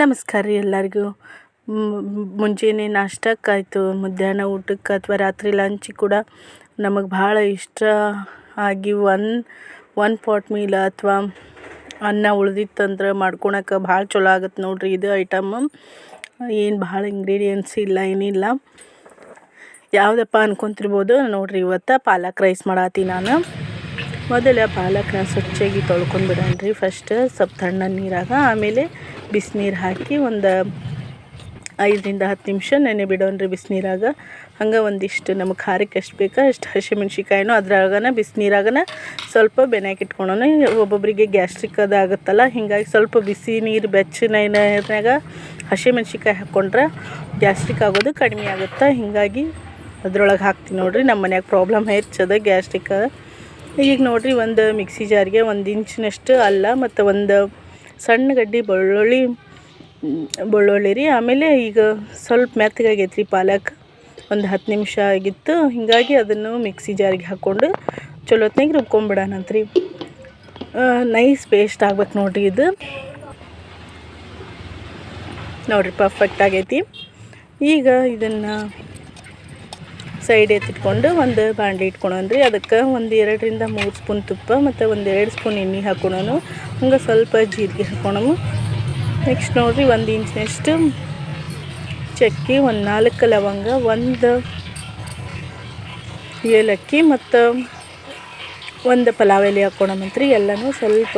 ನಮಸ್ಕಾರ ರೀ ಎಲ್ಲರಿಗೂ. ಮುಂಜಾನೆ ನಾಷ್ಟಕ್ಕಾಯಿತು, ಮಧ್ಯಾಹ್ನ ಊಟಕ್ಕೆ ಅಥವಾ ರಾತ್ರಿ ಲಂಚಿಗೆ ಕೂಡ ನಮಗೆ ಭಾಳ ಇಷ್ಟ ಆಗಿ ಒನ್ ಒನ್ ಪಾಟ್ ಮೀಲ್ ಅಥವಾ ಅನ್ನ ಉಳ್ದಿತ್ತಂದ್ರೆ ಮಾಡ್ಕೊಳಕ್ಕೆ ಭಾಳ ಚಲೋ ಆಗತ್ತೆ ನೋಡಿರಿ ಇದು ಐಟಮ್ ಏನು ಭಾಳ ಇಂಗ್ರೀಡಿಯೆಂಟ್ಸ್ ಇಲ್ಲ, ಏನಿಲ್ಲ. ಯಾವುದಪ್ಪ ಅನ್ಕೊಂತಿರ್ಬೋದು ನೋಡಿರಿ ಇವತ್ತು ಪಾಲಕ್ ರೈಸ್ ಮಾಡತ್ತೀನಿ ನಾನು. ಮೊದಲ ಪಾಲಕ್ನ ಸ್ವಚ್ಛಾಗಿ ತೊಳ್ಕೊಂಡು ರೀ ಫಸ್ಟ್ ಸ್ವಲ್ಪ ತಣ್ಣ ನೀರಾಗ, ಆಮೇಲೆ ಬಿಸಿನೀರು ಹಾಕಿ ಒಂದು ಐದರಿಂದ ಹತ್ತು ನಿಮಿಷ ನೆನೆ ಬಿಡೋಣ್ರಿ ಬಿಸಿನೀರಾಗ. ಹಂಗೆ ಒಂದಿಷ್ಟು ನಮಗೆ ಖಾರಕ್ಕೆ ಎಷ್ಟು ಬೇಕೋ ಅಷ್ಟು ಹಸಿಮೆಣ್ಸಿಕಾಯಿನೂ ಅದ್ರಾಗನ ಬಿಸಿನೀರಾಗನ ಸ್ವಲ್ಪ ಬೆನ್ಯಾಕ ಇಟ್ಕೊಳೋಣ. ಒಬ್ಬೊಬ್ಬರಿಗೆ ಗ್ಯಾಸ್ಟ್ರಿಕ್ ಅದಾಗುತ್ತಲ್ಲ ಹೀಗಾಗಿ ಸ್ವಲ್ಪ ಬಿಸಿ ನೀರು ಬೆಚ್ಚನ ನೀರಿನಾಗ ಹಸಿಮೆಣ್ಸಿಕಾಯಿ ಹಾಕ್ಕೊಂಡ್ರೆ ಗ್ಯಾಸ್ಟ್ರಿಕ್ ಆಗೋದು ಕಡಿಮೆ ಆಗುತ್ತೆ? ಹೀಗಾಗಿ ಅದ್ರೊಳಗೆ ಹಾಕ್ತೀನಿ ನೋಡಿರಿ ನಮ್ಮ ಮನ್ಯಾಗ ಪ್ರಾಬ್ಲಮ್ ಹೆಚ್ಚದ ಗ್ಯಾಸ್ಟ್ರಿಕ್. ಈಗ ನೋಡಿರಿ ಒಂದು ಮಿಕ್ಸಿ ಜಾರಿಗೆ ಒಂದು ಇಂಚಿನಷ್ಟು ಅಲ್ಲ ಮತ್ತು ಒಂದು ಸಣ್ಣ ಗಡ್ಡಿ ಬೆಳ್ಳುಳ್ಳಿ ಬೆಳ್ಳುಳ್ಳಿ ರೀ. ಆಮೇಲೆ ಈಗ ಸ್ವಲ್ಪ ಮೆತ್ತಗಾಗೈತೆ ರೀ ಪಾಲಕ್. ಒಂದು ಹತ್ತು ನಿಮಿಷ ಆಗಿತ್ತು. ಹೀಗಾಗಿ ಅದನ್ನು ಮಿಕ್ಸಿ ಜಾರಿಗೆ ಹಾಕ್ಕೊಂಡು ಚಲೋತ್ನಾಗ ರುಬ್ಕೊಂಬಿಡೋಣಂತ್ರಿ ನೈಸ್ ಪೇಸ್ಟ್ ಆಗ್ಬೇಕು ನೋಡಿರಿ ಇದು. ನೋಡಿರಿ ಪರ್ಫೆಕ್ಟ್ ಆಗೈತಿ. ಈಗ ಇದನ್ನು ಸೈಡ್ ಎತ್ತಿಟ್ಕೊಂಡು ಒಂದು ಬಾಂಡೆ ಇಟ್ಕೊಳೋಣ್ರಿ ಅದಕ್ಕೆ ಒಂದು ಎರಡರಿಂದ ಮೂರು ಸ್ಪೂನ್ ತುಪ್ಪ ಮತ್ತು ಒಂದು ಎರಡು ಸ್ಪೂನ್ ಎಣ್ಣೆ ಹಾಕೋಣನು ಹಂಗೆ ಸ್ವಲ್ಪ ಜೀರಿಗೆ ಹಾಕೋಣವು ನೆಕ್ಸ್ಟ್ ನೋಡಿರಿ, ಒಂದು ಇಂಚಿನಷ್ಟು ಚಕ್ಕೆ, ಒಂದು ನಾಲ್ಕು ಲವಂಗ, ಒಂದು ಏಲಕ್ಕಿ ಮತ್ತು ಒಂದು ಪಲಾವ್ ಎಲೆ ಹಾಕ್ಕೊಳಮಂತ್ರಿ ಎಲ್ಲನೂ ಸ್ವಲ್ಪ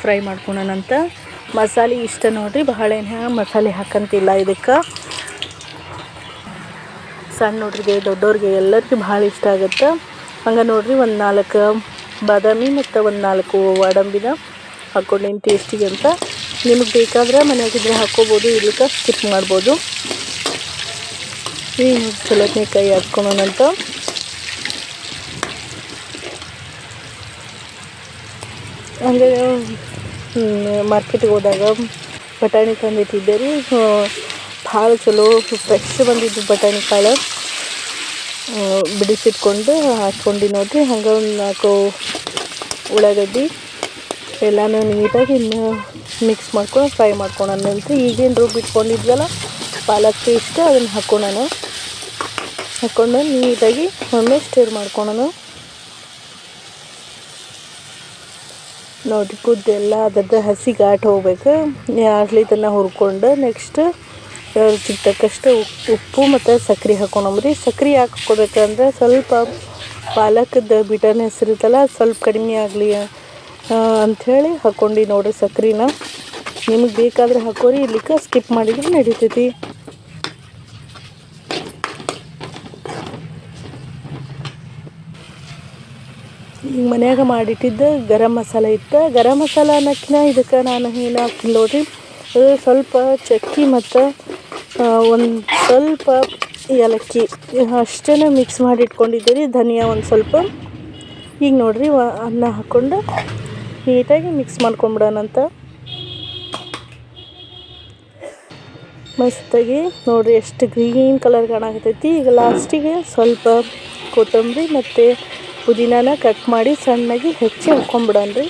ಫ್ರೈ ಮಾಡ್ಕೊಳೋಣಂತ ಮಸಾಲೆ ಇಷ್ಟ ನೋಡಿರಿ ಬಹಳ ಮಸಾಲೆ ಹಾಕಂತಿಲ್ಲ ಇದಕ್ಕೆ. ಸಣ್ಣ ಹುಡ್ರಿಗೆ, ದೊಡ್ಡವ್ರಿಗೆ ಎಲ್ಲರಿಗೂ ಭಾಳ ಇಷ್ಟ ಆಗುತ್ತೆ. ಹಂಗೆ ನೋಡಿರಿ, ಒಂದು ನಾಲ್ಕು ಬಾದಾಮಿ ಮತ್ತು ಒಂದು ನಾಲ್ಕು ಗೋಡಂಬಿನ ಹಾಕ್ಕೊಂಡೇನು ಟೇಸ್ಟಿಗೆ ಅಂತ. ನಿಮಗೆ ಬೇಕಾದ್ರೆ ಮನೆಯಾಗಿದ್ರೆ ಹಾಕ್ಕೋಬೋದು ಇರ್ಲಿಕ್ಕೆ ಸ್ಕಿಪ್ ಮಾಡ್ಬೋದು. ಚಲೋತ್ನೇಕಾಯಿ ಚಲೋತ್ನೆ ಹಂಗೆ ಮಾರ್ಕೆಟಿಗೆ ಹೋದಾಗ ಬಟಾಣಿ ತಂದಿಟ್ಟಿದ್ದೆ ರೀ. ಭಾಳ ಚಲೋ ಫ್ರೆಶ್ ಬಂದಿದ್ದು ಬಟಾಣಿ ಕಾಳು. ಬಿಡಿಸಿಟ್ಕೊಂಡು ಹಾಕ್ಕೊಂಡು ನೋಡಿರಿ. ಹಂಗೆ ಒಂದು ನಾಲ್ಕು ಉಳ್ಳಾಗಡ್ಡಿ ಎಲ್ಲನೂ ನೀಟಾಗಿ ಇನ್ನು ಮಿಕ್ಸ್ ಮಾಡ್ಕೊಂಡು ಫ್ರೈ ಮಾಡ್ಕೊಳೋಣಂತ್ರಿ ಈಗೇನು ರುಬ್ಬಿಟ್ಕೊಂಡಿದ್ವಲ್ಲ ಪಾಲಕ್ ಪೇಸ್ಟ್ ಅದನ್ನು ಹಾಕ್ಕೊಳೋಣ ಹಾಕ್ಕೊಂಡು ನೀಟಾಗಿ ಒಮ್ಮೆ ಸ್ಟೇರ್ ಮಾಡ್ಕೊಳೋಣ. ನೋಡಿ ಕುದ್ದೆಲ್ಲ ಅದರದ್ದು ಹಸಿ ಘಾಟ್ ಹೋಗ್ಬೇಕು. ಯಾರ್ಲಿ ಹುರ್ಕೊಂಡು ನೆಕ್ಸ್ಟ್ ರುಚಿಗೆ ತಕ್ಕಷ್ಟು ಉಪ್ಪು ಮತ್ತು ಸಕ್ರೆ ಹಾಕ್ಕೊಳಮ್ರಿ ಸಕ್ರೆ ಯಾಕೆ ಹಾಕ್ಕೋಬೇಕಂದ್ರೆ ಸ್ವಲ್ಪ ಪಾಲಕದ ಬಿಟನೆಸ್ ಇರುತ್ತಲ್ಲ ಸ್ವಲ್ಪ ಕಡಿಮೆ ಆಗಲಿ ಅಂಥೇಳಿ ಹಾಕ್ಕೊಂಡು ನೋಡಿರಿ ಸಕ್ರೆನ. ನಿಮಗೆ ಬೇಕಾದರೆ ಹಾಕೋರಿ ಇಲ್ಲಿಕ್ಕೆ ಸ್ಕಿಪ್ ಮಾಡಿದ್ರೆ ನಡೀತೈತಿ. ಈಗ ಮನ್ಯಾಗ ಮಾಡಿಟ್ಟಿದ್ದ ಗರಂ ಮಸಾಲ ಇತ್ತು. ಗರಂ ಮಸಾಲ ಅನ್ನೋಕ್ಕಿಂತ ಇದಕ್ಕೆ ನಾನು ಏನು ಹಾಕ್ತೀನಿ ನೋಡಿರಿ. ಸ್ವಲ್ಪ ಚಕ್ಕಿ ಮತ್ತು ಒಂದು ಸ್ವಲ್ಪ ಏಲಕ್ಕಿ ಅಷ್ಟೇ ಮಿಕ್ಸ್ ಮಾಡಿ ಇಟ್ಕೊಂಡಿದ್ದೆ ರೀ ಧನಿಯಾ ಒಂದು ಸ್ವಲ್ಪ. ಈಗ ನೋಡಿರಿ ಅನ್ನ ಹಾಕ್ಕೊಂಡು ನೀಟಾಗಿ ಮಿಕ್ಸ್ ಮಾಡ್ಕೊಂಬಿಡೋಣಂತ ಮಸ್ತಾಗಿ ನೋಡಿರಿ, ಎಷ್ಟು ಗ್ರೀನ್ ಕಲರ್ ಕಾಣಾಕತ್ತೈತಿ ಈಗ ಲಾಸ್ಟಿಗೆ ಸ್ವಲ್ಪ ಕೊತ್ತಂಬರಿ ಮತ್ತು ಪುದೀನಾನ ಕಟ್ ಮಾಡಿ ಸಣ್ಣಗೆ ಹೆಚ್ಚಿ ಹಾಕ್ಕೊಂಬಿಡೋಣ್ರಿ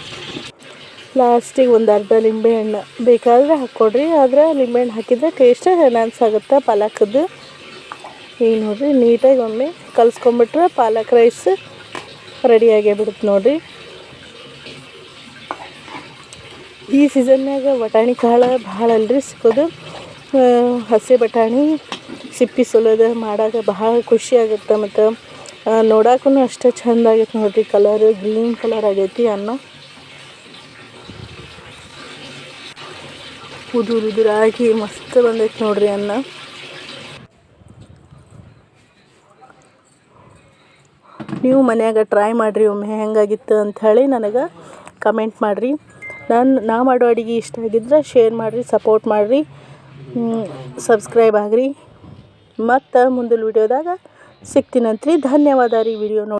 ಲಾಸ್ಟಿಗೆ ಒಂದು ಅರ್ಧ ಲಿಂಬೆಹಣ್ಣು ಬೇಕಾದರೆ ಹಾಕ್ಕೊಡ್ರಿ. ಆದರೆ ಲಿಂಬೆಹಣ್ಣು ಹಾಕಿದರೆ ಟೇಸ್ಟೇ ಎನ್ಹಾನ್ಸ್ ಆಗುತ್ತೆ ಪಾಲಕದ್ದು. ಈಗ ನೋಡಿರಿ, ನೀಟಾಗಿ ಒಮ್ಮೆ ಕಲಿಸ್ಕೊಂಬಿಟ್ರೆ ಪಾಲಕ್ ರೈಸ್ ರೆಡಿಯಾಗೇ ಬಿಡುತ್ತೆ ನೋಡಿರಿ. ಈ ಸೀಸನ್ನಾಗ ಬಟಾಣಿ ಕಾಳು ಭಾಳ ಅಲ್ರಿ ಸಿಕ್ಕೋದು. ಹಸಿ ಬಟಾಣಿ ಸಿಪ್ಪಿ ಸೊಲೋದು ಮಾಡಾಕ ಭಾಳ ಖುಷಿ ಆಗುತ್ತೆ ಮತ್ತು ನೋಡಕ್ಕೂ ಅಷ್ಟೇ ಚಂದ ಆಗೈತೆ ನೋಡಿರಿ. ಕಲರ್ ಗ್ರೀನ್ ಕಲರ್ ಆಗೈತಿ ಅನ್ನ. ಉದುರು ಉದುರಾಗಿ ಮಸ್ತ್ ಬಂದೈತೆ ನೋಡ್ರಿ ಅನ್ನ. ನೀವು ಮನ್ಯಾಗ ಟ್ರೈ ಮಾಡಿರಿ ಒಮ್ಮೆ ಹೆಂಗಾಗಿತ್ತು ಅಂಥೇಳಿ ನನಗೆ ಕಮೆಂಟ್ ಮಾಡಿರಿ. ನಾನು, ನಾ ಮಾಡೋ ಅಡುಗೆ ಇಷ್ಟ ಆಗಿದ್ರೆ ಶೇರ್ ಮಾಡಿರಿ ಸಪೋರ್ಟ್ ಮಾಡಿರಿ ಸಬ್ಸ್ಕ್ರೈಬ್ ಆಗ್ರಿ. ಮತ್ತು ಮುಂದಿನ ವಿಡಿಯೋದಾಗ ಸಿಗ್ತೀನಂತ್ರಿ. ಧನ್ಯವಾದ ರೀ ವಿಡಿಯೋ ನೋಡಿ